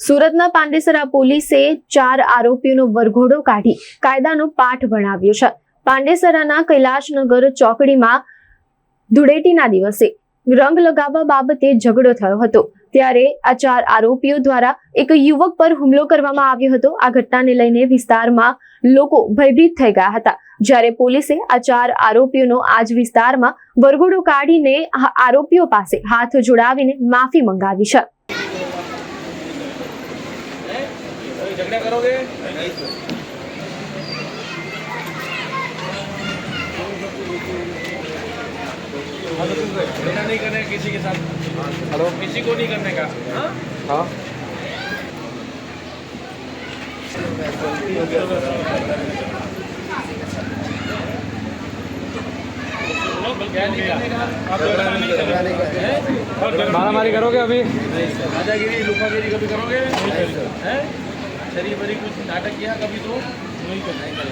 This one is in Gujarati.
સુરતના પાંડેસરા પોલીસે ચાર આરોપીઓનો વરઘોડો કાઢી કાયદાનો પાઠ ભણાવ્યો છે. પાંડેસરાના કૈલાશનગર ચોકડીમાં ધૂળેટીના દિવસે રંગ લગાવવા બાબતે ઝઘડો થયો હતો. ત્યારે આ ચાર આરોપીઓ દ્વારા એક યુવક પર હુમલો કરવામાં આવ્યો હતો. આ ઘટનાને લઈને વિસ્તારમાં લોકો ભયભીત થઈ ગયા હતા. જ્યારે પોલીસે આ ચાર આરોપીઓનો આજ વિસ્તારમાં વરઘોડો કાઢીને આરોપીઓ પાસે હાથ જોડાવીને માફી મંગાવી છે. झगड़ा करोगे झगड़ा नहीं करने का किसी के साथ हेलो किसी को नहीं करने का हाँ हाँ क्या नहीं करने का आप झगड़ा नहीं करने का हैं? और झगड़ा- मारामारी करोगे अभी दादागिरी लुकागिरी कभी करोगे हैं शरीर बरी कुछ नाटक किया कभी तो नहीं करेंगे